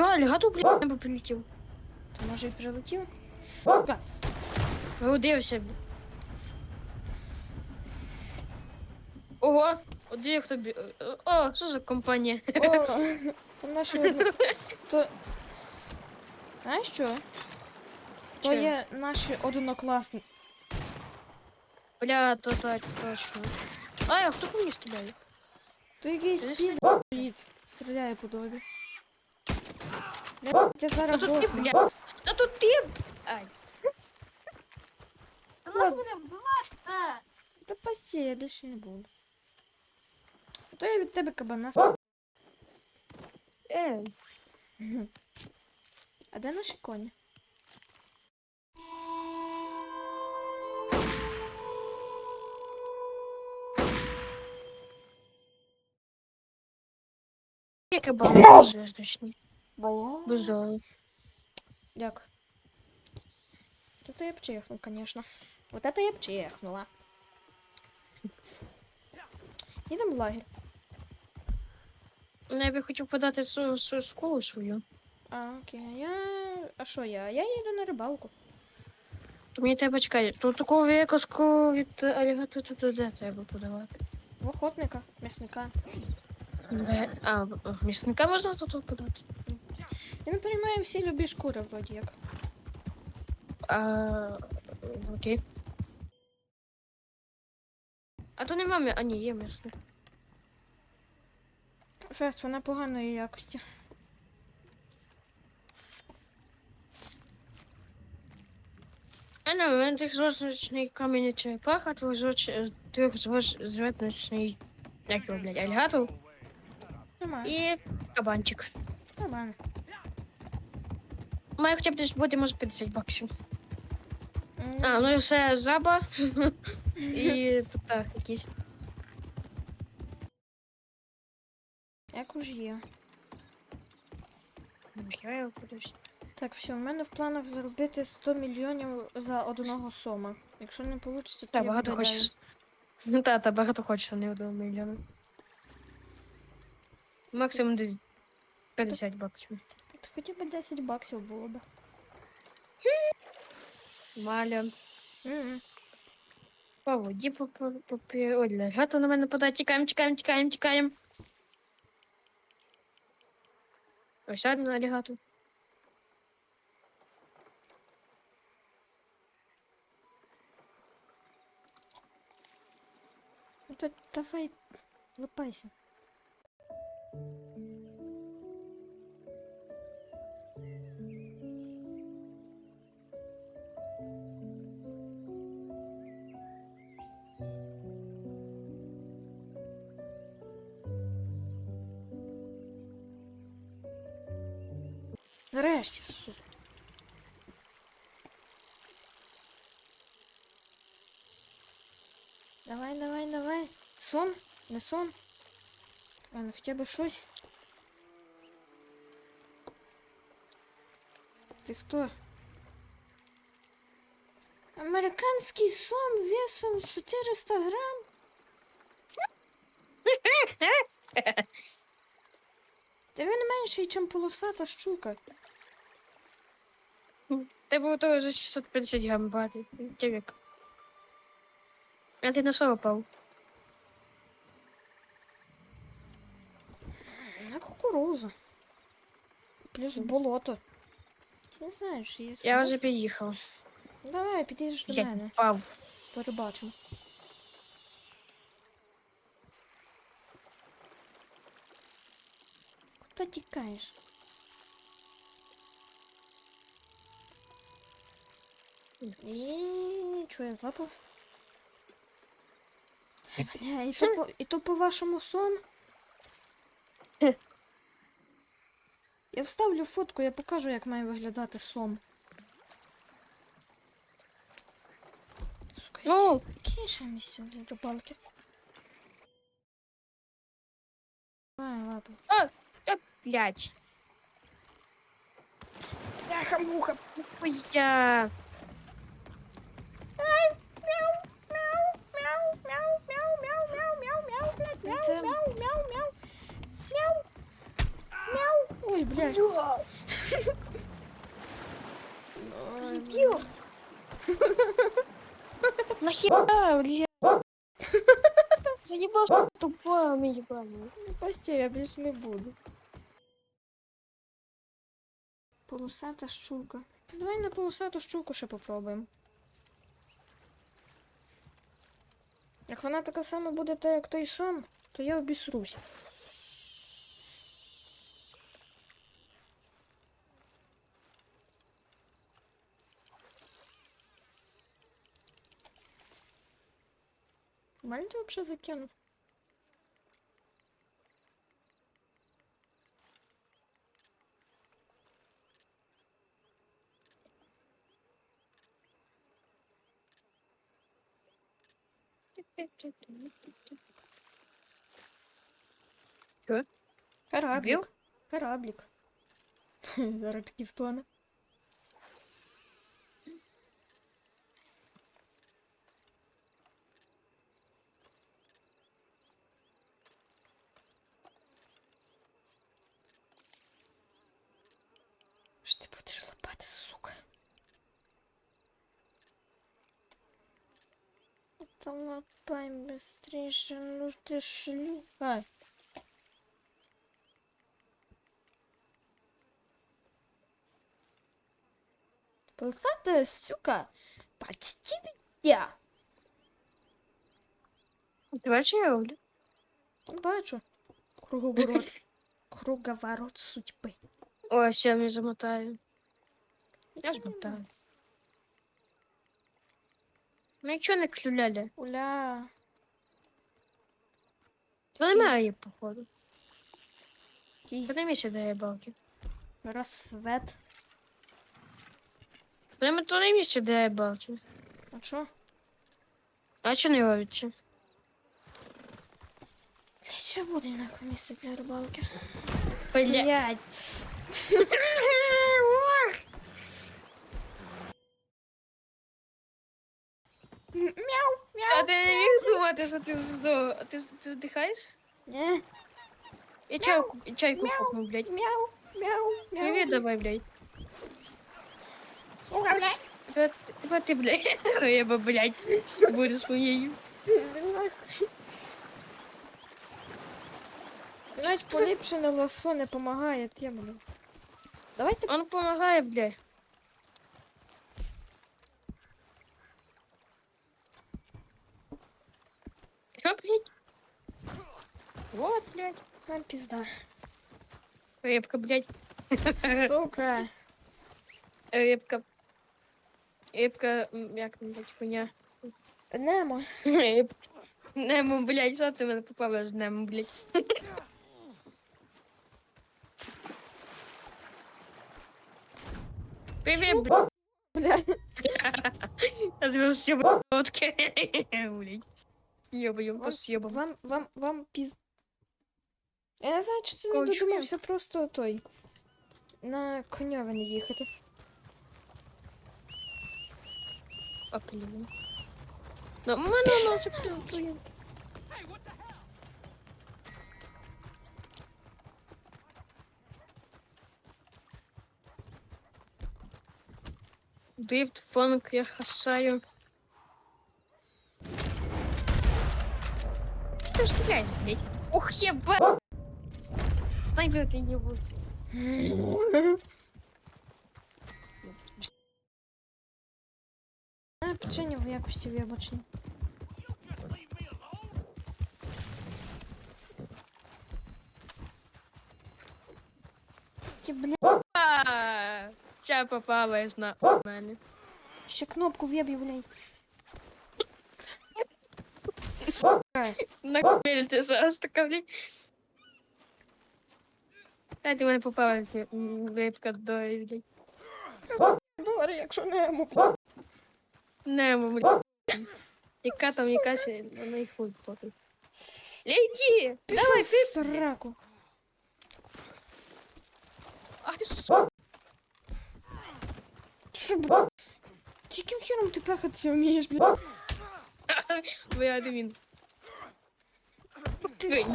Що, алігатор, блядь, небо прилетів? То може і прилетів? Вродився. Ого, от де хто бі... О, що за компанія? О, то наші одно... То... Знаєш що? То Що? є наші однокласні. Бля, то так, точно. Ай, а хто по мені стріляє? То якийсь Ти під стріляє по тобі. Не я Та зараз тут ти, дохну. бля. Та тут ти! Ай. Та нас Ладно. буде вбивати! Та пасті, я більше не буду. То я від тебе кабана сп... Е, А де наші коні? яке багато Зв'язочні. Було. Безо. Дякую. Вот это я пчихнул, конечно. Вот это я пчихнула. Їдемо в лагерь. Ну, Я би хотів подати свою, свою школу свою. А, окей. А я. А що я? Я їду на рибалку. То мені треба чекати. Тут такого викоску від алігатора то де треба подавати? В охотника, м'ясника. А, в- місника можна тут подати? Я не приймаю всі любі шкури, вроді як. А, окей. А то нема м'я... А ні, є м'ясник. Фест, вона поганої якості. А не, в мене трьохзв'язочний камінь черепаха, трьохзв'яз- трьохзв'язочний, як його, блядь, алігатор Нормально. і кабанчик. Нормально. Має хоча б десь бути, може, 50 баксів. А, ну і все жаба і так, якісь. Як уж є. Я його подивлюсь. Так, все, в мене в планах заробити 100 мільйонів за одного сома. Якщо не вийде, то Та я багато видаляю. хочеш. Ну та, та багато хочеш, а не один мільйон. Максимум десь 50 баксів. Та Хоча б 10 баксів було б. Маля. М-м. По воді попі. Ой, лягато на мене подає. Тікаємо, тікаємо, тікаємо, тікаємо. Ось один алігатор. Ну, Та давай, лопайся. Нарешті, сука. Давай, давай, давай. Сон? Не сон? А, ну в тебе щось? Ти хто? Американський сом весом 400 грам? Та він менший, ніж полосата щука. Ти був того за 650 грам брати. Тівік. А ти на що пав? На кукурузу. Плюс болото. Не знаю, що є Я смисл. вже приїхав. Давай, підійдеш до Я мене. впав. Перебачимо. Куди тікаєш? І що я злапав? Бля, і то по, і то по вашому сон. Я вставлю фотку, я покажу, як має виглядати сом. Сука, Ну, які ще місця для рибалки? Ай, ладно. блядь. Бляха, муха. Ой, я. Ой, блядь. Бля, Ой, дебил. Нахера, бля? Заебал, тупая, мы ебаные. Постій, я більше не буду. Полосата щука. Давай на полосату щуку ще попробуємо. Як вона така сама буде, та як той сам, то я обісрусь. Нормально ти взагалі закинув? Кораблік. Вбив? Кораблік. Зараз такі втоне. Що Там лопай быстрее, ну ты шлюха. Полосатая сука почти я. Ти бачиш, я роблю? Бачу. Круговорот. Круговорот судьбы. Ось я не замотаю. Я змотаю. Ну нічого не клюляля. Уля. Та немає її, походу. Ті. Подними сюди ябалки. Рассвет. Подними туди місце, де ябалки. А що? А чого не робиться? Для чого буде нахуй місце для рибалки? Бля. Блядь. Мяу, А мяу. ти не міг думати, що ти здо... Ти, ти здихаєш? Не. Я чайку, чайку купну, блядь. Мяу, мяу, мяу. Привіт давай, блядь. Сука, блядь. Тепер тепер ти, блядь. Я би, блядь, буду своєю. Навіть поліпшене ласо не помагає тим. Давайте Он помагає, блядь. Що, блядь? Вот, блядь. нам пізда. Репка, блядь. Сука. Репка. Репка, як блядь, хуйня. Немо. Немо, блядь, що ти мене попав з Немо, блядь. Привіт, блядь. Бля. Я тебе все. Блядь. Съебаем, Вам, посъебам. вам, вам, вам піз... Я не знаю, чи ти не Кончики. додумався просто той. На коньовини їхати. А, блин. Ну, мене воно це піздує. Дрифт, фанк, я хасаю. Ты стреляешь, блядь. Ух, ебать! Снайпер ты ебут. А, печення в якості вибачення. Ті, бля, А, Ча попалась на мене. ще кнопку в'єбі, блядь. На кабель ти зараз така, блядь. А ти мене попала, випка до, блядь. Добре, якщо не ему, блядь. Немо, блядь. Яка там якась, вона і хуй поки. Лейки! Пішов в сраку. Ах ти су... Ти Що, блядь? Ти Яким хером ти пехатися вмієш, блядь? Ви адмін. Ти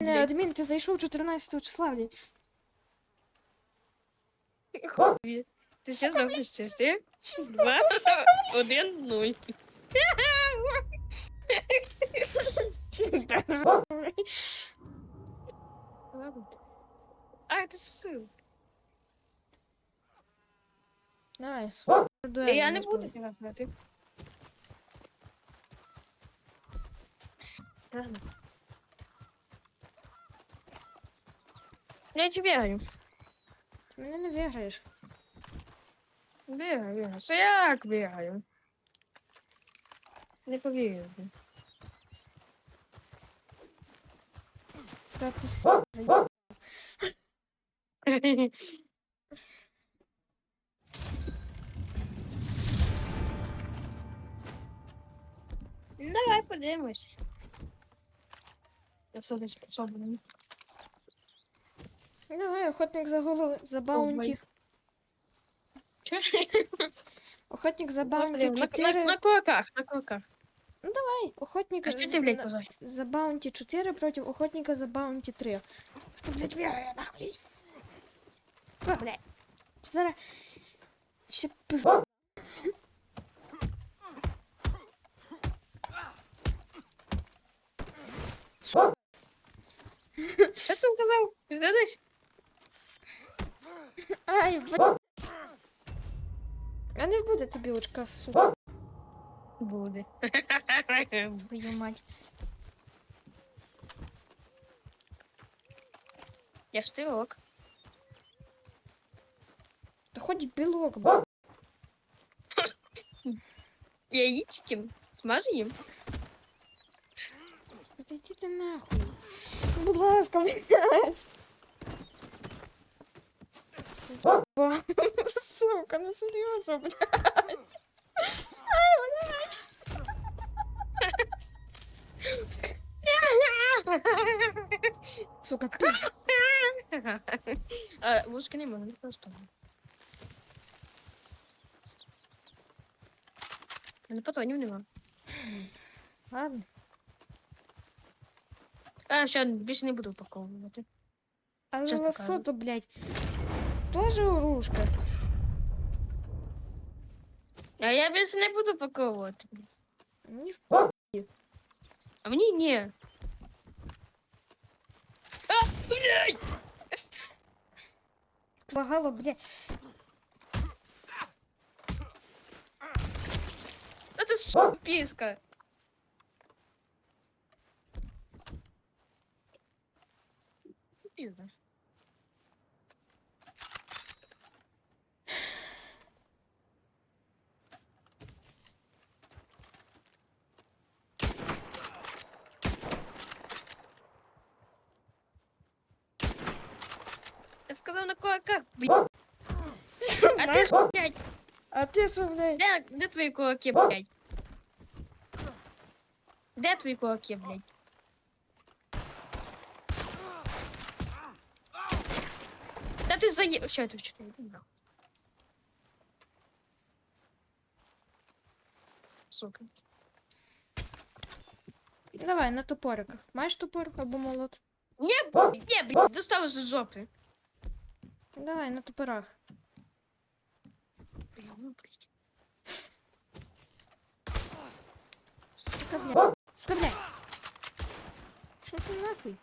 Не, адмін, ти зайшов 14 числа, блядь. Хуй. Ти ще завжди ще. Два, один, нуль. А, це сил. Найс. Я не буду тебе знати. Ладно. Я тебе говорю. Ти мене не виграєш. Бігаю, бігаю. Це як бігаю? Не повірю. Та ти с... заїб- Давай подивимось. Я все десь способний. Давай, охотник за голову за баунті. Чо? Охотник за баунті На, на, 4. на кулаках, на кулаках. Давай, охотник А що з- ти, блядь, на- казав? за баунті 4 проти охотника за баунті 3. Хто, блядь, виграє, нахуй? О, блядь. Зараз... Ще пиз... Сука. Що ти казав? Здадись? Ай, блядь. А не буде тобі очка, сука, Буде. твою мать. Я ж стрілок. Та хоч білок, блядь. Яички. Смажи їм. Та йди ти нахуй. Будь ласка, блядь. Сука. Сука, ну серйозно, блядь. Ай, блядь. Сука, пиз... А, ложки не можна, просто. Але патронів нема. Ладно. А, ще більше не буду Щас лосо покажу. то, блядь, тоже оружка. А я більше не буду упаковувати. Мені в А мені ні. А, блядь! Лагало, блядь. Это сука писка. Пизда. Я сказал на кулаках, блядь. А ты, ж, блядь, А ти що, блядь? Де, де твої кулаки, блядь? Де твої кулаки, блядь? Та ти зає... Що ти, що ти? Іди нахуй. Сука. Давай, на топориках. Маєш топор або молот? Ні, блядь, ні, блядь, достав з жопи. Давай, на топорах. Ну. Сука, блядь. Сука, блядь. Що ти нахуй?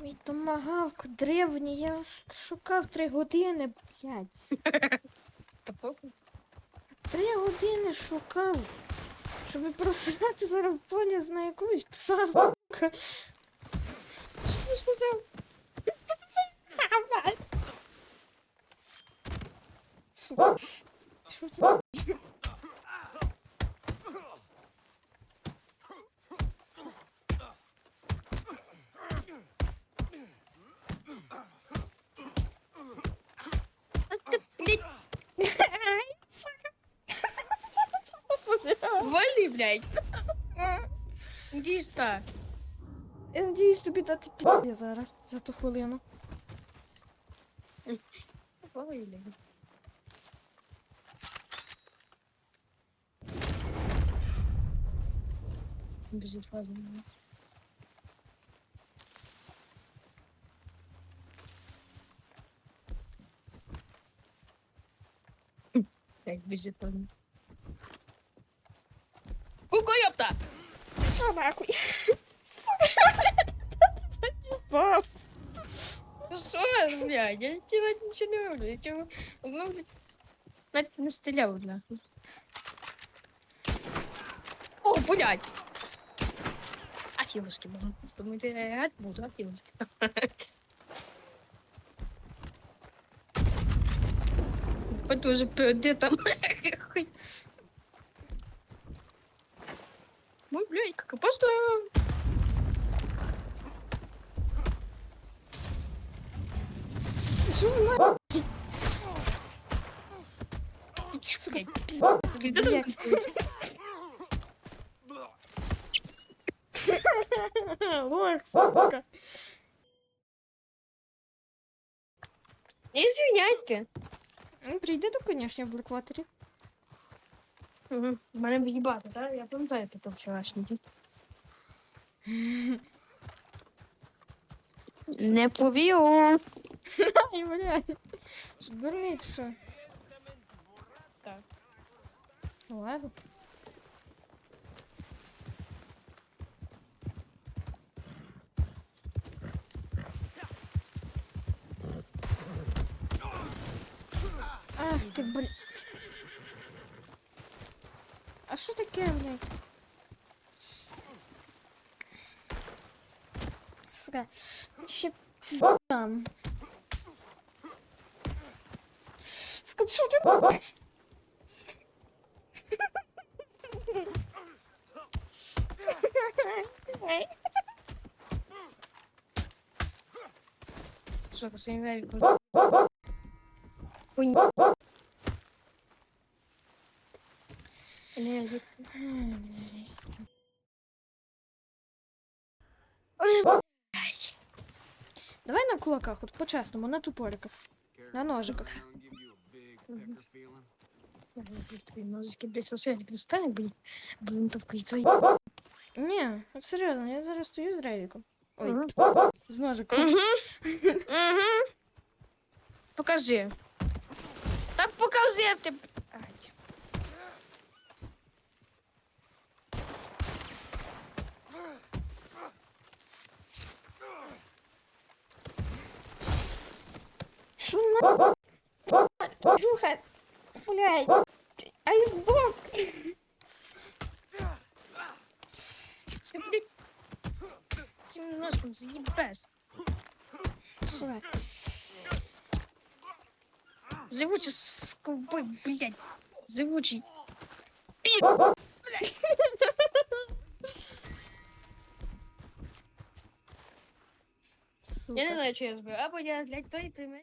Мій томагавк древній, я шукав три години, блядь. Та похуй. Три години шукав. Щоб просрати зараз в полі на якогось пса, Сука. Що ти? А ти, блядь, вали, блядь. Іди ж міг тобі дати піде зараз за ту хвилину. Ой, Біжить фазу. Так, біжить фазу. Кукуйопта! Що нахуй? блядь, я тебе нічого не роблю, я тебе, ну, блядь, навіть не стріляв, нахуй. О, блядь! Афилушки буду. Думаете, я рад буду, афилушки. Пойду уже где там. Хуй. Ой, блядь, как просто... Що ви на... Сука, Пиздец, где блядь. там? Ох, сука. Извиняйте. Ну, Прийди до коняшня в Блекватері. Угу. Мене в'їбати, так? Я пам'ятаю тут вчорашній день. Не повірю. Ай, блядь. Дурний, чи що? Так. Ладно. Ах ти, блядь. А що таке, блядь? Сука, ще пиздам. Своїм великом. Ой. Не, блядь. Давай на кулаках, от по-чесному, на тупориках. На ножиках. Твої ножички, блядь, сосед, достане, блядь. Блин, то вкрицай. Ні, от серйозно, я зараз стою з Рейвіком. Ой, Мгм. з ножиком. Угу. Угу. Покажи. Так покажи ти. блядь. Що на... Жуха, блядь. Ай, здох. Ти, блядь, цим ножком заїбеш. Сука. Живучий с ковбой, блядь. Живучий. Сука. Я не знаю, що я збив. Або я, блядь, той прийме.